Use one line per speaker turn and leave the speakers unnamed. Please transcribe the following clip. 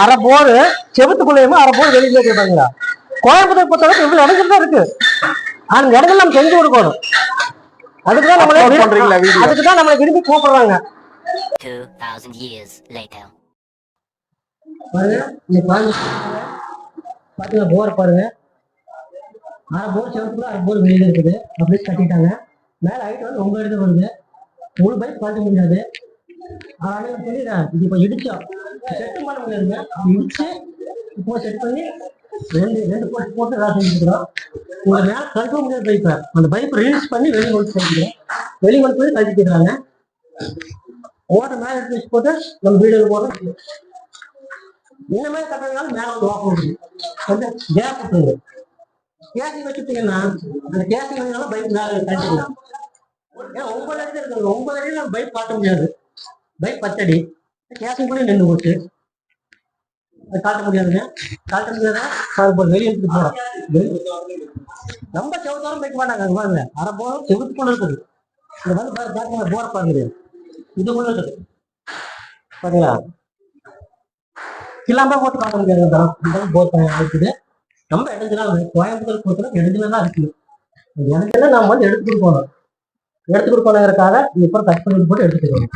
அரை போர் செவத்துக்குள்ளேயுமே அரை போர் வெளியில கேட்பாங்களா கோயம்புத்தூர் பொறுத்தவரைக்கும் இவ்வளவு இடங்கள் தான் இருக்கு. அந்த இடங்கள் நம்ம செஞ்சு கொடுக்கணும். அதுக்கு தான் நம்மளே
Upload பண்றீங்களா video?
அதுக்கு தான் நம்மளை விரும்பி கூப்பிடுறாங்க.
2,000 years later.
பாருங்க இந்த கோயம்புத்தூர் பாத்தீங்கன்னா போர் பாருங்க. அரை போர் செவத்துக்குள்ள அரை போர் வெளியில இருக்குது. அப்படியே கட்டிட்டாங்க. மேல ஹைட் வந்து ஒன்பது இடத்துல வருது. முழு பைக் பார்க்க முடியாது. அதனால சொல்லிடுறேன் இது இப்போ இடிச்சோம் செட்டு பண்ண முடியாதுங்க. இடிச்சு இப்போ செட் பண்ணி ரெண்டு ரெண்டு போட்டு போட்டு வேலை செஞ்சுக்கிறோம் உங்க மேல முடியாது பைப்பை அந்த பைப் ரிலீஸ் பண்ணி வெளியே கொண்டு செஞ்சுக்கிறோம் வெளியே கொண்டு போய் ஓட்ட மேலே எடுத்து வச்சு போட்டு நம்ம வீடு போட்டு இந்த கட்டுறதுனால வந்து வாக்க முடியும் கொஞ்சம் கேப் விட்டுருங்க கேசிங் வச்சுட்டீங்கன்னா அந்த கேசிங் வந்தனால பைக் மேல கழிச்சுக்கலாம் ஏன் ஒன்பது அடி இருக்குது ஒன்பது நம்ம பைக் காட்ட முடியாது. பைக் பத்தடி. கேஷும் கூட நின்று போச்சு. அது காட்ட முடியாதுங்க. காட்ட முடியாதா? அது போய் வெளியே எடுத்துட்டு போறோம். ரொம்ப செவத்தாலும் வைக்க மாட்டாங்க. அங்க பாருங்க அரை போதும் செவத்துக்குள்ள இருக்குது. இந்த வந்து பாரு பாருங்க போற பாருங்க இதுக்குள்ள இருக்குது. பாருங்களா கிளம்ப போட்டு பார்க்க முடியாது. தான் அளவுக்கு போர் இருக்குது ரொம்ப இடத்துல கோயம்புத்தூர் பொறுத்தவரை இடத்துல தான் இருக்குது இடத்துல நம்ம வந்து எடுத்துக்கிட்டு கொடுக்கணும் எடுத்துக்கிட்டு போனதுக்காக இப்போ கட் பண்ணி போட்டு எடுத்துக்கணும்